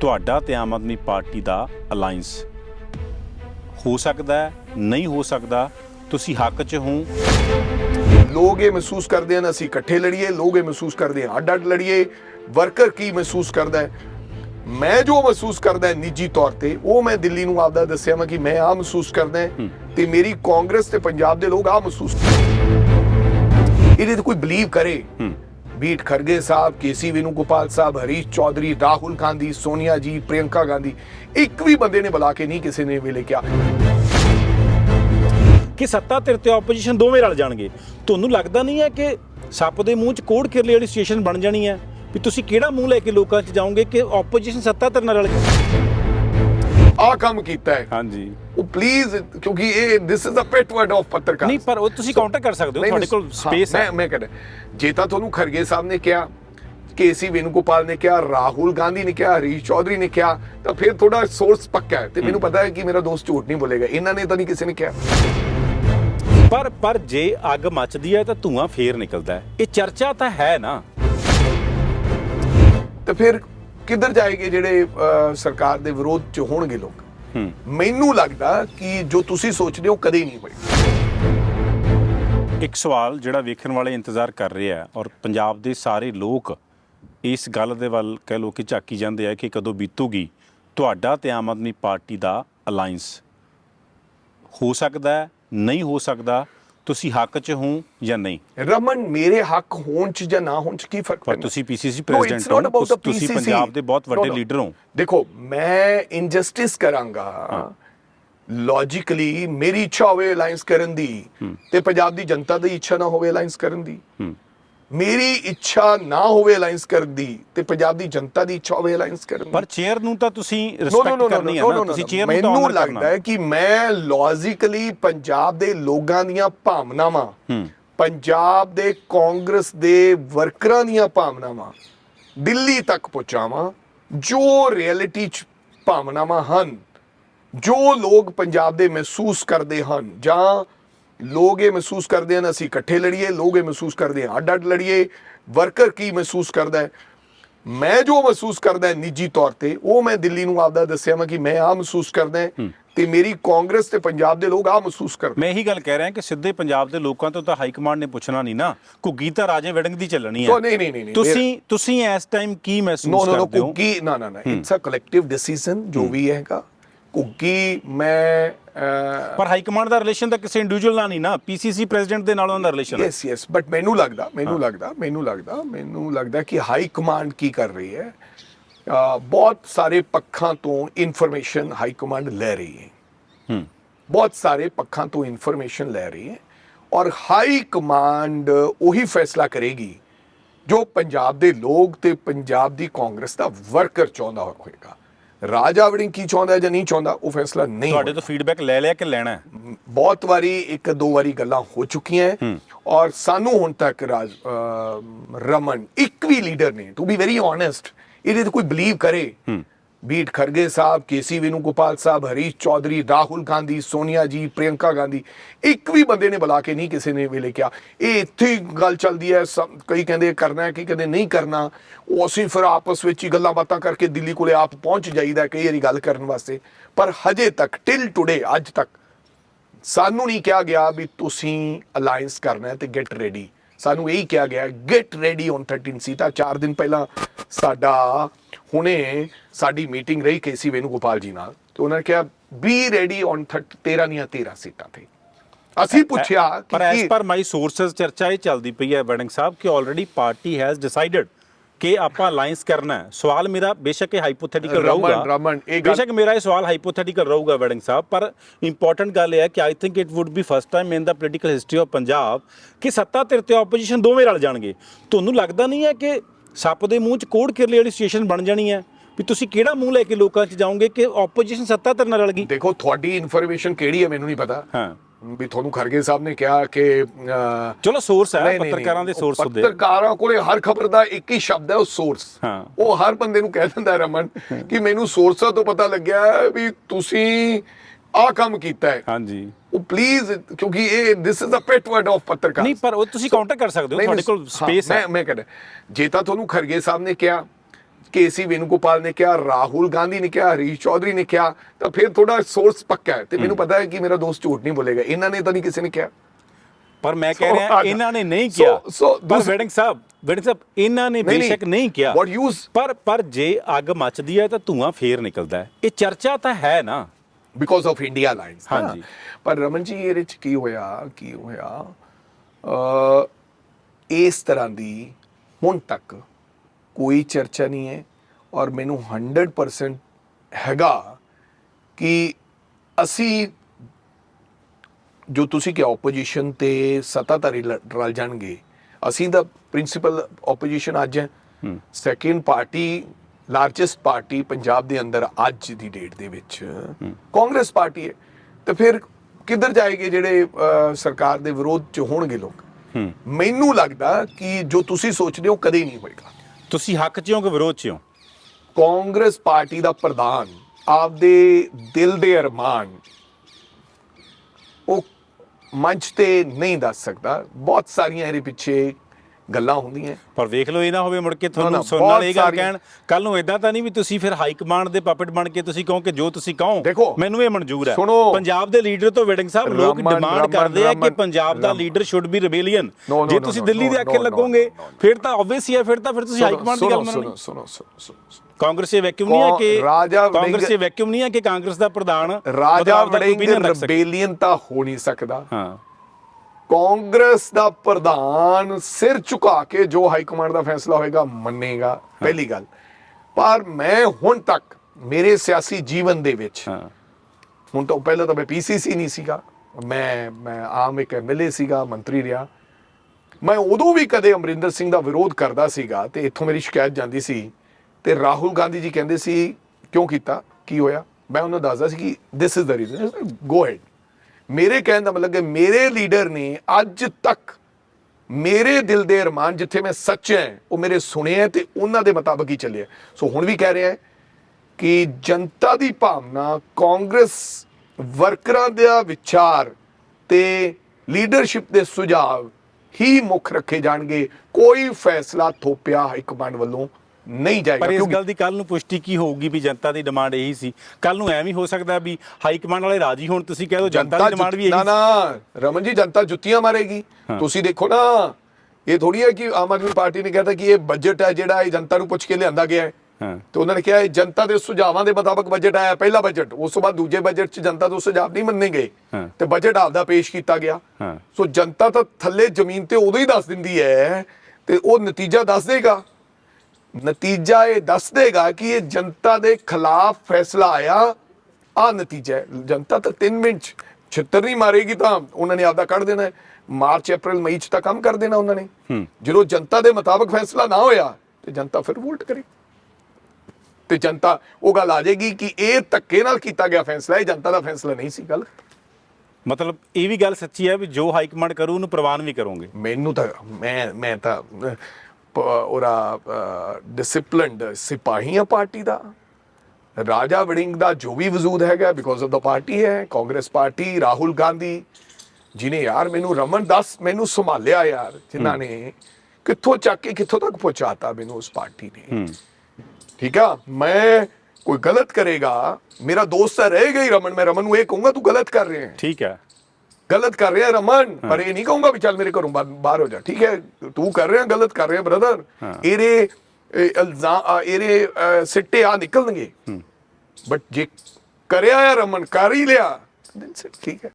ਤੁਹਾਡਾ ਤੇ ਆਮ ਆਦਮੀ ਪਾਰਟੀ ਦਾ ਅਲਾਈਅੰਸ ਹੋ ਸਕਦਾ ਹੈ ਨਹੀਂ ਹੋ ਸਕਦਾ ਤੁਸੀਂ ਹੱਕ 'ਚ ਹੋ। ਲੋਕ ਇਹ ਮਹਿਸੂਸ ਕਰਦੇ ਹਨ ਅਸੀਂ ਇਕੱਠੇ ਲੜੀਏ ਲੋਕ ਇਹ ਮਹਿਸੂਸ ਕਰਦੇ ਹਨ ਅੱਡ ਅੱਡ ਲੜੀਏ ਵਰਕਰ ਕੀ ਮਹਿਸੂਸ ਕਰਦਾ ਹੈ? ਮੈਂ ਜੋ ਮਹਿਸੂਸ ਕਰਦਾ ਨਿੱਜੀ ਤੌਰ ਤੇ ਉਹ ਮੈਂ ਦਿੱਲੀ ਨੂੰ ਆਪਦਾ ਦੱਸਿਆ ਮੈਂ ਕਿ ਮੈਂ ਆ ਮਹਿਸੂਸ ਕਰਦਾ ਤੇ ਮੇਰੀ ਕਾਂਗਰਸ ਤੇ ਪੰਜਾਬ ਦੇ ਲੋਕ ਆ ਮਹਿਸੂਸ ਇਹਦੇ ਤੇ ਕੋਈ ਬਲੀਵ ਕਰੇ। ਬੀਟ ਖਰਗੇ ਸਾਹਿਬ ਕੇਸੀ ਵੇਨੁਗੋਪਾਲ ਸਾਹਿਬ ਹਰੀਸ਼ ਚੌਧਰੀ ਰਾਹੁਲ ਗਾਂਧੀ ਸੋਨੀਆ ਜੀ ਪ੍ਰਿਯੰਕਾ ਗਾਂਧੀ ਇੱਕ ਵੀ ਬੰਦੇ ਨੇ ਬੁਲਾ ਕੇ ਨਹੀਂ ਕਿਸੇ ਨੇ ਵੇਲੇ ਕਿਹਾ। ਕਿ ਸੱਤਾ ਧਿਰ ਤੇ ਆਪੋਜੀਸ਼ਨ ਦੋਵੇਂ ਰਲ ਜਾਣਗੇ। ਤੁਹਾਨੂੰ ਲੱਗਦਾ ਨਹੀਂ ਹੈ ਕਿ ਸੱਪ ਦੇ ਮੂੰਹ 'ਚ ਕੋੜ ਕਿਰਲੇ ਵਾਲੀ ਸਿਚੁਏਸ਼ਨ ਬਣ ਜਾਣੀ ਹੈ? ਵੀ ਤੁਸੀਂ ਕਿਹੜਾ ਮੂੰਹ ਲੈ ਕੇ ਲੋਕਾਂ 'ਚ ਜਾਓਗੇ ਕਿ ਆਪੋਜੀਸ਼ਨ ਸੱਤਾ ਧਿਰ ਨਾਲ ਰਲ ਗਈ ਆ ਕੰਮ ਕੀਤਾ ਹੈ। ਹਾਂਜੀ। ਉਹ ਪਲੀਜ਼ ਕਿਉਂਕਿ ਇਹ this is a pet word of ਪੱਤਰਕਾਰ। ਨਹੀਂ ਪਰ ਉਹ ਤੁਸੀਂ ਕਾਊਂਟਰ ਕਰ ਸਕਦੇ ਹੋ ਤੁਹਾਡੇ ਕੋਲ ਸਪੇਸ ਹੈ। ਮੈਂ ਮੈਂ ਕਹਿੰਦਾ ਜੇ ਤਾਂ ਤੁਹਾਨੂੰ ਖਰਗੇ ਸਾਹਿਬ ਨੇ ਕਿਹਾ ਕੇਸੀ ਵੇਨੁਗੋਪਾਲ ਨੇ ਕਿਹਾ ਰਾਹੁਲ ਗਾਂਧੀ ਨੇ ਕਿਹਾ ਹਰੀਸ਼ ਚੌਧਰੀ ਨੇ ਕਿਹਾ ਤਾਂ ਫਿਰ ਥੋੜਾ ਸੋਰਸ ਪੱਕਾ ਹੈ। ਤੇ ਮੈਨੂੰ ਪਤਾ ਹੈ ਕਿ ਮੇਰਾ ਦੋਸਤ ਝੂਠ ਨਹੀਂ ਬੋਲੇਗਾ। ਇਹਨਾਂ ਨੇ ਤਾਂ ਨਹੀਂ ਕਿਸੇ ਨੇ ਕਿਹਾ। ਪਰ ਪਰ ਜੇ ਅੱਗ ਮੱਚਦੀ ਹੈ ਤਾਂ ਧੂਆਂ ਫੇਰ ਨਿਕਲਦਾ ਹੈ। ਇਹ ਚਰਚਾ ਤਾਂ ਹੈ ਨਾ। ਤੇ ਫਿਰ ਕਿੱਧਰ ਜਾਏਗੇ ਜਿਹੜੇ ਸਰਕਾਰ ਦੇ ਵਿਰੋਧ ਚ ਹੋਣਗੇ ਲੋਕ? ਮੈਨੂੰ ਲੱਗਦਾ ਕਿ ਜੋ ਤੁਸੀਂ ਸੋਚਦੇ ਹੋ ਕਦੇ ਨਹੀਂ ਹੋਏਗਾ। ਇੱਕ ਸਵਾਲ ਜਿਹੜਾ ਵੇਖਣ ਵਾਲੇ ਇੰਤਜ਼ਾਰ ਕਰ ਰਹੇ ਆ ਔਰ ਪੰਜਾਬ ਦੇ ਸਾਰੇ ਲੋਕ ਇਸ ਗੱਲ ਦੇ ਵੱਲ ਕਹਿ ਲੋ ਕਿ ਝਾਕੀ ਜਾਂਦੇ ਆ ਕਿ ਕਦੋਂ ਬੀਤੂਗੀ, ਤੁਹਾਡਾ ਤੇ ਆਮ ਆਦਮੀ ਪਾਰਟੀ ਦਾ ਅਲਾਈਅੰਸ ਹੋ ਸਕਦਾ ਨਹੀਂ ਹੋ ਸਕਦਾ ਤੁਸੀਂ ਹੱਕ 'ਚ ਹੋ ਜਾਂ ਨਹੀਂ? ਰਮਨ ਮੇਰੇ ਹੱਕ ਹੋਣ ਚ ਜਾਂ ਨਾ ਹੋਣ ਚ ਕੀ ਫ਼ਰਕ ਪਰ ਪੈਂਦਾ? ਤੁਸੀਂ ਪੀਸੀਸੀ ਪ੍ਰੈਜ਼ੀਡੈਂਟ ਹੋ ਤੁਸ-. ਪੰਜਾਬ ਦੇ ਬਹੁਤ ਵੱਡੇ. ਲੀਡਰ ਹੋ। ਦੇਖੋ ਮੈਂ ਇਨਜਸਟਿਸ ਕਰਾਂਗਾ। ਲੌਜੀਕਲੀ ਮੇਰੀ ਇੱਛਾ ਹੋਵੇ ਅਲਾਈਅੰਸ ਕਰਨ ਦੀ ਤੇ ਪੰਜਾਬ ਦੀ ਜਨਤਾ ਦੀ ਇੱਛਾ ਨਾ ਹੋਵੇ ਅਲਾਈਅੰਸ ਕਰਨ ਦੀ। ਮੇਰੀ ਇੱਛਾ ਨਾ ਹੋਵੇ ਅਲਾਈਅੰਸ ਕਰਨ ਦੀ ਤੇ ਪੰਜਾਬ ਦੀ ਜਨਤਾ ਦੀ ਇੱਛਾ ਹੋਵੇ ਅਲਾਈਅੰਸ ਕਰਨ ਦੀ ਪਰ ਚੇਅਰ ਨੂੰ ਤਾਂ ਤੁਸੀਂ ਰਿਸਪੈਕਟ ਕਰਨੀ ਹੈ ਨਾ ਤੁਸੀਂ. ਚੇਅਰ ਨੂੰ ਤਾਂ ਮੈਨੂੰ ਲੱਗਦਾ ਹੈ ਕਿ ਮੈਂ ਲੌਜੀਕਲੀ ਪੰਜਾਬ ਦੇ ਲੋਕਾਂ ਦੀਆਂ ਭਾਵਨਾਵਾਂ ਪੰਜਾਬ ਦੇ ਕਾਂਗਰਸ ਦੇ ਵਰਕਰਾਂ ਦੀਆਂ ਭਾਵਨਾਵਾਂ ਦਿੱਲੀ ਤੱਕ ਪਹੁੰਚਾਵਾਂ ਜੋ ਰਿਐਲਿਟੀ ਚ ਭਾਵਨਾਵਾਂ ਹਨ ਜੋ ਲੋਕ ਪੰਜਾਬ ਦੇ ਮਹਿਸੂਸ ਕਰਦੇ ਹਨ ਜਾਂ ਲੋਕ ਇਹ ਮਹਿਸੂਸ ਕਰਦੇ ਹਨ ਅਸੀਂ ਇਕੱਠੇ ਲੜੀਏ ਲੋਕ ਇਹ ਮਹਿਸੂਸ ਕਰਦੇ ਹਨ ਅੱਡ ਅੱਡ ਲੜੀਏ ਵਰਕਰ ਕੀ ਮਹਿਸੂਸ ਕਰਦਾ ਹੈ? ਮੈਂ ਜੋ ਮਹਿਸੂਸ ਕਰਦਾ ਨਿੱਜੀ ਤੌਰ ਤੇ ਉਹ ਮੈਂ ਦਿੱਲੀ ਨੂੰ ਆਪਦਾ ਦੱਸਿਆ ਮੈਂ ਕਿ ਮੈਂ ਆ ਮਹਿਸੂਸ ਕਰਦਾ ਤੇ ਮੇਰੀ ਕਾਂਗਰਸ ਤੇ ਪੰਜਾਬ ਦੇ ਲੋਕ ਆ ਮਹਿਸੂਸ ਕਰਦੇ ਮੈਂ ਇਹੀ ਗੱਲ ਕਹਿ ਰਿਹਾ ਕਿ ਸਿੱਧੇ ਪੰਜਾਬ ਦੇ ਲੋਕਾਂ ਤੋਂ ਤਾਂ ਹਾਈ ਕਮਾਂਡ ਨੇ ਪੁੱਛਣਾ ਨਹੀਂ ਨਾ ਘੁੱਗੀ ਤਾਂ ਰਾਜੇ ਵੜਿੰਗ ਦੀ ਚੱਲਣੀ ਹੈ। ਨਹੀਂ ਨਹੀਂ ਨਹੀਂ ਤੁਸੀਂ ਤੁਸੀਂ ਇਸ ਟਾਈਮ ਕੀ ਮਹਿਸੂਸ ਕਰਦੇ ਹੋ? ਕੁੱਕੀ ਨਾ ਨਾ ਨਾ ਇਟਸ ਅ ਕਲੈਕਟਿਵ ਡਿਸੀਜਨ ਜੋ ਵੀ ਹੈਗਾ। ਕੁੱਕੀ ਮੈਂ ਪਰ ਹਾਈ ਕਮਾਂਡ ਦਾ ਰਿਲੇਸ਼ਨ ਤਾਂ ਕਿਸੇ ਇੰਡੀਵਿਜੂਅਲ ਨਾਲ ਨਹੀਂ ਨਾ ਪੀਸੀਸੀ ਪ੍ਰੈਜ਼ੀਡੈਂਟ ਦੇ ਨਾਲ ਉਹਦਾ ਰਿਲੇਸ਼ਨ ਹੈ। ਯੈਸ ਯੈਸ ਬਟ ਮੈਨੂੰ ਲੱਗਦਾ ਮੈਨੂੰ ਲੱਗਦਾ ਮੈਨੂੰ ਲੱਗਦਾ ਮੈਨੂੰ ਲੱਗਦਾ ਕਿ ਹਾਈ ਕਮਾਂਡ ਕੀ ਕਰ ਰਹੀ ਹੈ? ਬਹੁਤ ਸਾਰੇ ਪੱਖਾਂ ਤੋਂ ਇਨਫੋਰਮੇਸ਼ਨ ਹਾਈ ਕਮਾਂਡ ਲੈ ਰਹੀ ਹੈ। ਹੂੰ। ਬਹੁਤ ਸਾਰੇ ਪੱਖਾਂ ਤੋਂ ਇਨਫੋਰਮੇਸ਼ਨ ਲੈ ਰਹੀ ਹੈ ਔਰ ਹਾਈ ਕਮਾਂਡ ਉਹੀ ਫੈਸਲਾ ਕਰੇਗੀ ਜੋ ਪੰਜਾਬ ਦੇ ਲੋਕ ਤੇ ਪੰਜਾਬ ਦੀ ਕਾਂਗਰਸ ਦਾ ਵਰਕਰ ਚਾਹੁੰਦਾ ਹੋਵੇਗਾ। ਰਾਜਾ ਵੜਿੰਗ ਕੀ ਚਾਹੁੰਦਾ ਜਾਂ ਨਹੀਂ ਚਾਹੁੰਦਾ ਉਹ ਫੈਸਲਾ ਨਹੀਂ ਤੁਹਾਡੇ ਤੋਂ ਫੀਡਬੈਕ ਲੈ ਲਿਆ ਕਿ ਲੈਣਾ ਹੈ? ਬਹੁਤ ਵਾਰੀ ਇੱਕ ਦੋ ਵਾਰੀ ਗੱਲਾਂ ਹੋ ਚੁੱਕੀਆਂ ਹੈ। ਔਰ ਸਾਨੂੰ ਹੁਣ ਤੱਕ ਰਾਜ ਰਮਨ ਇੱਕ ਵੀ ਲੀਡਰ ਨੇ ਟੂ ਬੀ ਵੈਰੀ ਓਨੈਸਟ ਇਹਦੇ ਤੇ ਕੋਈ ਬਲੀਵ ਕਰੇ। ਬੀਟ ਖਰਗੇ ਸਾਹਿਬ, ਕੇਸੀ ਵੇਨੁਗੋਪਾਲ ਸਾਹਿਬ, ਹਰੀਸ਼ ਚੌਧਰੀ, ਰਾਹੁਲ ਗਾਂਧੀ, ਸੋਨੀਆ ਜੀ, ਪ੍ਰਿਯੰਕਾ ਗਾਂਧੀ, ਇੱਕ ਵੀ ਬੰਦੇ ਨੇ ਬੁਲਾ ਕੇ ਨਹੀਂ ਕਿਸੇ ਨੇ ਵੇਲੇ ਕਿਹਾ। ਇਹ ਇੱਥੇ ਗੱਲ ਚੱਲਦੀ ਹੈ, ਸਭ- ਕਈ ਕਹਿੰਦੇ ਕਰਨਾ ਹੈ, ਕਈ ਕਹਿੰਦੇ ਨਹੀਂ ਕਰਨਾ। ਉਹ ਅਸੀਂ ਫਿਰ ਆਪਸ ਵਿੱਚ ਹੀ ਗੱਲਾਂ ਬਾਤਾਂ ਕਰਕੇ ਦਿੱਲੀ ਕੋਲੇ ਆਪ ਪਹੁੰਚ ਜਾਈਦਾ ਕਈ ਵਾਰੀ ਗੱਲ ਕਰਨ ਵਾਸਤੇ। ਪਰ ਹਜੇ ਤੱਕ ਟਿਲ ਟੁਡੇ ਅੱਜ ਤੱਕ ਸਾਨੂੰ ਨਹੀਂ ਕਿਹਾ ਗਿਆ ਵੀ ਤੁਸੀਂ ਅਲਾਈਅੰਸ ਕਰਨਾ ਹੈ ਤੇ ਗੈਟ ਰੈਡੀ ਸਾਨੂੰ ਇਹੀ ਕਿਹਾ ਗਿਆ ਗੈਟ ਰੈਡੀ ਔਨ 13 ਸੀਟਾਂ। 4 ਦਿਨ ਪਹਿਲਾਂ ਸਾਡਾ ਹੁਣੇ ਸਾਡੀ ਮੀਟਿੰਗ ਰਹੀ ਕੇਸੀ ਵੇਨੁਗੋਪਾਲ ਜੀ ਨਾਲ ਤੇ ਉਹਨਾਂ ਨੇ ਕਿਹਾ ਬੀ ਰੈਡੀ ਔਨ 13 ਦੀਆਂ 13 ਸੀਟਾਂ ਤੇ। ਅਸੀਂ ਪੁੱਛਿਆ ਕਿ ਪਰ ਐਸ ਪਰ ਮਾਈ ਸੋਰਸਸ ਚਰਚਾ ਇਹ ਚੱਲਦੀ ਪਈ ਹੈ ਵੜਿੰਗ ਸਾਹਿਬ ਕਿ ਆਲਰੇਡੀ ਪਾਰਟੀ ਹੈਜ਼ ਡਿਸਾਈਡਡ ਕਿ ਆਪਾਂ ਅਲਾਈਅੰਸ ਕਰਨਾ ਹੈ। ਸਵਾਲ ਮੇਰਾ ਬੇਸ਼ੱਕ ਇਹ ਹਾਈਪੋਥੈਟੀਕਲ ਰਹੂਗਾ। ਰਮਨ, ਇਹ ਬੇਸ਼ੱਕ ਮੇਰਾ ਇਹ ਸਵਾਲ ਹਾਈਪੋਥੈਟੀਕਲ ਰਹੂਗਾ ਵੜਿੰਗ ਸਾਹਿਬ ਪਰ ਇੰਪੋਰਟੈਂਟ ਗੱਲ ਇਹ ਹੈ ਕਿ I think it would be first time in the political history of Punjab ਕਿ ਸੱਤਾ ਧਿਰ ਤੇ ਆਪੋਜੀਸ਼ਨ ਦੋਵੇਂ ਰਲ ਜਾਣਗੇ। ਤੁਹਾਨੂੰ ਲੱਗਦਾ ਨਹੀਂ ਹੈ ਕਿ ਸੱਪ ਦੇ ਮੂੰਹ 'ਚ ਕੋੜ ਕਿਰਲੇ ਵਾਲੀ ਸਿਚੁਏਸ਼ਨ ਬਣ ਜਾਣੀ ਹੈ ਵੀ ਤੁਸੀਂ ਕਿਹੜਾ ਮੂੰਹ ਲੈ ਕੇ ਲੋਕਾਂ 'ਚ ਜਾਓਗੇ ਕਿ ਆਪੋਜੀਸ਼ਨ ਸੱਤਾ ਧਿਰ ਨਾਲ ਰਲ ਗਈ? ਦੇਖੋ ਤੁਹਾਡੀ ਇਨਫੋਰਮੇਸ਼ਨ ਕਿਹੜੀ ਹੈ ਮੈਨੂੰ ਨਹੀਂ ਪਤਾ। ਹਾਂ। ਵੀ ਤੁਹਾਨੂੰ ਖਰਗੇ ਸਾਹਿਬ ਨੇ ਕਿਹਾ ਕਿ ਚਲੋ ਸੋਰਸ ਹੈ ਪੱਤਰਕਾਰਾਂ ਦੇ ਸੋਰਸ ਹੁੰਦੇ। ਪੱਤਰਕਾਰਾਂ ਕੋਲੇ ਹਰ ਖਬਰ ਦਾ ਇੱਕ ਹੀ ਸ਼ਬਦ ਹੈ ਉਹ ਸੋਰਸ ਹਾਂ। ਉਹ ਹਰ ਬੰਦੇ ਨੂੰ ਕਹਿ ਦਿੰਦਾ ਰਮਨ ਕਿ ਮੈਨੂੰ ਸੋਰਸਾਂ ਤੋਂ ਪਤਾ ਲੱਗਿਆ ਵੀ ਤੁਸੀਂ ਆਹ ਕੰਮ ਕੀਤਾ ਹੈ। ਹਾਂਜੀ। ਉਹ ਪਲੀਜ਼ ਕਿਉਂਕਿ ਇਹ this is a pet word of ਪੱਤਰਕਾਰ। ਨਹੀਂ ਪਰ ਉਹ ਤੁਸੀਂ ਕਾਊਂਟਰ ਕਰ ਸਕਦੇ ਹੋ ਤੁਹਾਡੇ ਕੋਲ ਸਪੇਸ ਹੈ। ਮੈਂ ਮੈਂ ਕਹਿੰਦਾ ਜੇ ਤਾਂ ਤੁਹਾਨੂੰ ਖਰਗੇ ਸਾਹਿਬ ਨੇ ਕਿਹਾ ਕੇਸੀ ਵੇਣੂਗੋਪਾਲ ਨੇ ਕਿਹਾ ਰਾਹੁਲ ਗਾਂਧੀ ਨੇ ਕਿਹਾ ਹਰੀਸ਼ ਚੌਧਰੀ ਨੇ ਕਿਹਾ ਤਾਂ ਫਿਰ ਥੋੜਾ ਸੋਰਸ ਪੱਕਾ ਹੈ। ਤੇ ਮੈਨੂੰ ਪਤਾ ਹੈ ਕਿ ਮੇਰਾ ਦੋਸਤ ਝੂਠ ਨਹੀਂ ਬੋਲੇਗਾ। ਇਹਨਾਂ ਨੇ ਤਾਂ ਨਹੀਂ ਕਿਸੇ ਨੇ ਕਿਹਾ। ਪਰ ਮੈਂ ਕਹਿ ਰਿਹਾ ਆ- ਇਹਨਾਂ ਨੇ ਨਹੀਂ ਕਿਹਾ। ਪਰ ਵੈਡਿੰਗ ਸਾਹਿਬ ਵੈਡਿੰਗ ਸਾਹਿਬ ਇਹਨਾਂ ਨੇ। ਬੇਸ਼ੱਕ ਨਹੀਂ ਕਿਹਾ। ਪਰ ਪਰ ਜੇ ਅੱਗ ਮੱਚਦੀ ਹੈ ਤਾਂ ਧੂਆਂ ਫੇਰ ਨਿਕਲਦਾ ਹੈ। ਇਹ ਚਰਚਾ ਤਾਂ ਹੈ ਨਾ। ਬਿਕੋਜ਼ ਆਫ ਇੰਡੀਆ ਲਾਈਨਸ ਹਾਂਜੀ। ਪਰ ਰਮਨ ਜੀ ਇਹਦੇ ਚ ਕੀ ਹੋਇਆ ਕੀ ਹੋਇਆ ਅ ਇਸ ਤਰ੍ਹਾਂ ਦੀ ਹੁਣ ਤੱਕ ਕੋਈ ਚਰਚਾ ਨਹੀਂ ਹੈ ਔਰ ਮੈਨੂੰ 100% ਹੈਗਾ ਕਿ ਅਸੀਂ ਜੋ ਤੁਸੀਂ ਕਿ ਆਪੋਜੀਸ਼ਨ ਤੇ ਸੱਤਾਧਾਰੀ ਰਲ ਜਾਣਗੇ ਅਸੀਂ ਦਾ ਪ੍ਰਿੰਸੀਪਲ ਆਪੋਜੀਸ਼ਨ ਅੱਜ ਹੈ second party largest party Punjab ਦੇ ਅੰਦਰ ਅੱਜ ਦੀ ਡੇਟ ਦੇ ਵਿੱਚ ਕਾਂਗਰਸ ਪਾਰਟੀ ਹੈ। ਤੇ ਫਿਰ ਕਿੱਧਰ ਜਾਏਗੇ ਜਿਹੜੇ ਸਰਕਾਰ ਦੇ ਵਿਰੋਧ ਚ ਹੋਣਗੇ ਲੋਕ? ਮੈਨੂੰ ਲੱਗਦਾ ਕਿ ਜੋ ਤੁਸੀਂ ਸੋਚਦੇ ਹੋ ਕਦੇ ਨਹੀਂ ਹੋਏਗਾ। ਤੁਸੀਂ ਹੱਕ 'ਚ ਹੋ ਕਿ ਵਿਰੋਧ 'ਚ ਹੋ? ਕਾਂਗਰਸ ਪਾਰਟੀ ਦਾ ਪ੍ਰਧਾਨ ਆਪਦੇ ਦਿਲ ਦੇ ਅਰਮਾਨ ਉਹ ਮੰਚ ਤੇ ਨਹੀਂ ਦੱਸ ਸਕਦਾ। ਬਹੁਤ ਸਾਰੀਆਂ ਇਹਦੇ ਪਿੱਛੇ ਗੱਲਾਂ ਹੁੰਦੀਆਂ ਪਰ ਵੇਖ ਲਓ ਇਹ ਨਾ ਹੋਵੇ ਮੁੜ ਕੇ ਤੁਹਾਨੂੰ ਸੁਣਨ ਵਾਲੇ ਇਹ ਗੱਲ ਕਹਿਣ ਕੱਲ ਨੂੰ ਇਦਾਂ ਤਾਂ ਨਹੀਂ ਵੀ ਤੁਸੀਂ ਫਿਰ ਹਾਈ ਕਮਾਂਡ ਦੇ ਪਪਟ ਬਣ ਕੇ ਤੁਸੀਂ ਕਹੋ ਕਿ ਜੋ ਤੁਸੀਂ ਕਹੋ ਮੈਨੂੰ ਇਹ ਮਨਜ਼ੂਰ ਹੈ। ਪੰਜਾਬ ਦੇ ਲੀਡਰ ਤੋਂ ਵੈਡਿੰਗ ਸਾਹਿਬ ਲੋਕ ਡਿਮਾਂਡ ਕਰਦੇ ਆ ਕਿ ਪੰਜਾਬ ਦਾ। ਲੀਡਰ ਸ਼ੁੱਡ ਬੀ ਰਿਬੇਲੀਅਨ ਜੇ ਤੁਸੀਂ ਦਿੱਲੀ ਦੇ no, ਲੱਗੋਗੇ. ਫਿਰ ਤਾਂ ਆਬਵੀਅਸ ਹੀ ਹੈ ਫਿਰ ਤਾਂ ਫਿਰ ਤੁਸੀਂ ਹਾਈ ਕਮਾਂਡ ਦੀ ਗੱਲ ਮੰਨਣੀ ਸੁਣੋ ਸੁਣੋ। ਕਾਂਗਰਸ ਇਹ ਵੈਕਿਊਮ ਨਹੀਂ ਹੈ ਕਿ ਕਾਂਗਰਸ ਇਹ ਵੈਕਿਊਮ ਨਹੀਂ ਹੈ ਕਿ ਕਾਂਗਰਸ ਦਾ ਪ੍ਰਧਾਨ ਰਾਜਾ ਵੜਿੰਗ। ਰਿਬੇਲੀਅਨ ਤਾਂ ਹੋ ਨਹੀਂ ਸਕਦਾ ਹਾਂ ਕਾਂਗਰਸ ਦਾ ਪ੍ਰਧਾਨ ਸਿਰ ਝੁਕਾ ਕੇ ਜੋ ਹਾਈ ਕਮਾਂਡ ਦਾ ਫੈਸਲਾ ਹੋਏਗਾ ਮੰਨੇਗਾ ਪਹਿਲੀ ਗੱਲ। ਪਰ ਮੈਂ ਹੁਣ ਤੱਕ ਮੇਰੇ ਸਿਆਸੀ ਜੀਵਨ ਦੇ ਵਿੱਚ ਹੁਣ ਤਾਂ ਪਹਿਲਾਂ ਤਾਂ ਮੈਂ ਪੀਸੀਸੀ ਨਹੀਂ ਸੀਗਾ। ਮੈਂ ਮੈਂ ਆਮ ਇੱਕ ਐਮਐਲਏ ਸੀਗਾ ਮੰਤਰੀ ਰਿਹਾ। ਮੈਂ ਉਦੋਂ ਵੀ ਕਦੇ ਅਮਰਿੰਦਰ ਸਿੰਘ ਦਾ ਵਿਰੋਧ ਕਰਦਾ ਸੀਗਾ ਤੇ ਇੱਥੋਂ ਮੇਰੀ ਸ਼ਿਕਾਇਤ ਜਾਂਦੀ ਸੀ ਤੇ ਰਾਹੁਲ ਗਾਂਧੀ ਜੀ ਕਹਿੰਦੇ ਸੀ ਕਿਉਂ ਕੀਤਾ? ਕੀ ਹੋਇਆ? ਮੈਂ ਉਹਨਾਂ ਦੱਸਦਾ ਸੀ ਕਿ this is the reason go ahead ਮੇਰੇ ਕਹਿਣ ਦਾ ਮਤਲਬ ਹੈ ਮੇਰੇ ਲੀਡਰ ਨੇ ਅੱਜ ਤੱਕ ਮੇਰੇ ਦਿਲ ਦੇ ਅਰਮਾਨ ਜਿੱਥੇ ਮੈਂ ਸੱਚ ਉਹ ਮੇਰੇ ਸੁਣੇ ਤੇ ਉਹਨਾਂ ਦੇ ਮੁਤਾਬਕ ਹੀ ਚੱਲਿਆ ਸੋ ਹੁਣ ਵੀ ਕਹਿ ਰਿਹਾ ਕਿ ਜਨਤਾ ਦੀ ਭਾਵਨਾ, ਕਾਂਗਰਸ ਵਰਕਰਾਂ ਦਾ ਵਿਚਾਰ ਤੇ ਲੀਡਰਸ਼ਿਪ ਦੇ ਸੁਝਾਅ ਹੀ ਮੁੱਖ ਰੱਖੇ ਜਾਣਗੇ। ਕੋਈ ਫੈਸਲਾ ਥੋਪਿਆ ਹਾਈ ਕਮਾਂਡ ਵੱਲੋਂ ਨਹੀਂ ਜਾਏਗਾ ਪਰ ਇਸ ਗੱਲ ਦੀ ਕੱਲ ਨੂੰ ਪੁਸ਼ਟੀ ਕੀ ਹੋਊਗੀ ਵੀ ਜਨਤਾ ਦੀ ਡਿਮਾਂਡ ਇਹੀ ਸੀ? ਕੱਲ ਨੂੰ ਐਵੇਂ ਹੋ ਸਕਦਾ ਵੀ ਹਾਈ ਕਮਾਂਡ ਵਾਲੇ ਰਾਜੀ ਹੋਣ ਤੁਸੀਂ ਕਹਿ ਦਿਓ ਜਨਤਾ ਦੀ ਡਿਮਾਂਡ ਵੀ ਨਾ ਇਹੀ ਨਾ ਰਮਨ ਜੀ ਜਨਤਾ ਜੁੱਤੀਆਂ ਮਾਰੇਗੀ। ਤੁਸੀਂ ਦੇਖੋ ਨਾ ਇਹ ਥੋੜੀ ਹੈ ਕਿ ਆਮ ਆਦਮੀ ਪਾਰਟੀ ਨੇ ਕਹਿਤਾ ਕਿ ਇਹ ਬਜਟ ਹੈ ਜਿਹੜਾ ਇਹ ਜਨਤਾ ਨੂੰ ਪੁੱਛ ਕੇ ਲਿਆਂਦਾ ਗਿਆ ਹੈ। ਤੇ ਉਹਨਾਂ ਨੇ ਕਿਹਾ ਇਹ ਜਨਤਾ ਦੇ ਸੁਝਾਵਾਂ ਦੇ ਮੁਤਾਬਕ ਬਜਟ ਆਇਆ ਪਹਿਲਾ ਬਜਟ ਉਸ ਤੋਂ ਬਾਅਦ ਦੂਜੇ ਬਜਟ 'ਚ ਜਨਤਾ ਤੋਂ ਸੁਝਾਅ ਨਹੀਂ ਮੰਨੇ ਗਏ। ਤੇ ਬਜਟ ਆਪਦਾ ਪੇਸ਼ ਕੀਤਾ ਗਿਆ। ਸੋ ਜਨਤਾ ਤਾਂ ਥੱਲੇ ਜ਼ਮੀਨ ਤੇ ਉਦੋਂ ਹੀ ਦੱਸ ਦਿੰਦੀ ਹੈ ਤੇ ਉਹ ਨਤੀਜਾ ਦੱਸ ਦੇਗਾ। ਨਤੀਜਾ ਇਹ ਦੱਸ ਦੇਗਾ ਕਿ ਇਹ ਜਨਤਾ ਦੇ ਖਿਲਾਫ ਫੈਸਲਾ ਆਇਆ। ਆ ਨਤੀਜਾ ਹੈ। ਜਨਤਾ ਤਾਂ 3 ਮਿੰਟ ਛਿੱਤਰ ਨਹੀਂ ਮਾਰੇਗੀ ਤਾਂ ਉਹਨਾਂ ਨੇ ਆਪਦਾ ਕੱਢ ਦੇਣਾ ਹੈ। ਮਾਰਚ ਅਪ੍ਰੈਲ ਮਈ 'ਚ ਤਾਂ ਕੰਮ ਕਰ ਦੇਣਾ ਉਹਨਾਂ ਨੇ। ਜਦੋਂ ਜਨਤਾ ਦੇ ਮੁਤਾਬਕ ਫੈਸਲਾ ਨਾ ਹੋਇਆ ਤੇ ਜਨਤਾ ਫਿਰ ਵੋਟ ਕਰੇ। ਤੇ ਜਨਤਾ ਉਹ ਗੱਲ ਆ ਜਾਏਗੀ ਕਿ ਇਹ ਧੱਕੇ ਨਾਲ ਕੀਤਾ ਗਿਆ ਫੈਸਲਾ ਇਹ ਜਨਤਾ ਦਾ ਫੈਸਲਾ ਨਹੀਂ ਸੀ ਗੱਲ। ਮਤਲਬ ਇਹ ਵੀ ਗੱਲ ਸੱਚੀ ਹੈ ਵੀ ਜੋ ਹਾਈ ਕਮਾਂਡ ਕਰੂ ਉਹਨੂੰ ਪ੍ਰਵਾਨ ਵੀ ਕਰੋਗੇ। ਮੈਨੂੰ ਤਾਂ ਮੈਂ ਮੈਂ ਤਾਂ ਉਹਦਾ ਡਿਸਪਲਿਨਡ ਸਿਪਾਹੀ ਆ ਪਾਰਟੀ ਦਾ। ਰਾਜਾ ਵੜਿੰਗ ਦਾ ਜੋ ਵੀ ਵਜੂਦ ਹੈਗਾ ਬਿਕੋਜ਼ ਆਫ ਦਾ ਪਾਰਟੀ ਹੈ ਕਾਂਗਰਸ ਪਾਰਟੀ ਰਾਹੁਲ ਗਾਂਧੀ ਜਿਨੇ ਯਾਰ ਮੈਨੂੰ ਰਮਨ ਦੱਸ ਮੈਨੂੰ ਸੰਭਾਲਿਆ ਯਾਰ ਜਿਨ੍ਹਾਂ ਨੇ ਕਿੱਥੋਂ ਚੱਕ ਕੇ ਕਿੱਥੋਂ ਤੱਕ ਪਹੁੰਚਾਤਾ ਮੈਨੂੰ ਉਸ ਪਾਰਟੀ ਨੇ। ਠੀਕ ਆ? ਮੈਂ ਕੋਈ ਗਲਤ ਕਰੇਗਾ ਮੇਰਾ ਦੋਸਤ ਤਾਂ ਰਹੇਗਾ ਹੀ ਰਮਨ ਮੈਂ ਰਮਨ ਨੂੰ ਇਹ ਕਹੂੰਗਾ ਤੂੰ ਗਲਤ ਕਰ ਰਿਹਾ ਹੈ। ਠੀਕ ਹੈ। ਗਲਤ ਕਰ ਰਿਹਾ ਰਮਨ ਪਰ ਇਹ ਨਹੀਂ ਕਹੂੰਗਾ ਵੀ ਚੱਲ ਮੇਰੇ ਘਰੋਂ ਬਾ- ਬਾਹਰ ਹੋ ਜਾ ਠੀਕ ਹੈ ਤੂੰ ਕਰ ਰਿਹਾ ਗਲਤ ਕਰ ਰਿਹਾ ਬ੍ਰਦਰ ਇਹਦੇ ਇਹ ਇਲਜ਼ਾਮ ਅ, ਇਹਦੇ ਅ, ਸਿੱਟੇ ਆ ਨਿਕਲਣਗੇ ਬਟ ਜੇ ਕਰਿਆ ਆ ਰਮਨ ਕਰ ਹੀ ਲਿਆ then sit, ਠੀਕ ਹੈ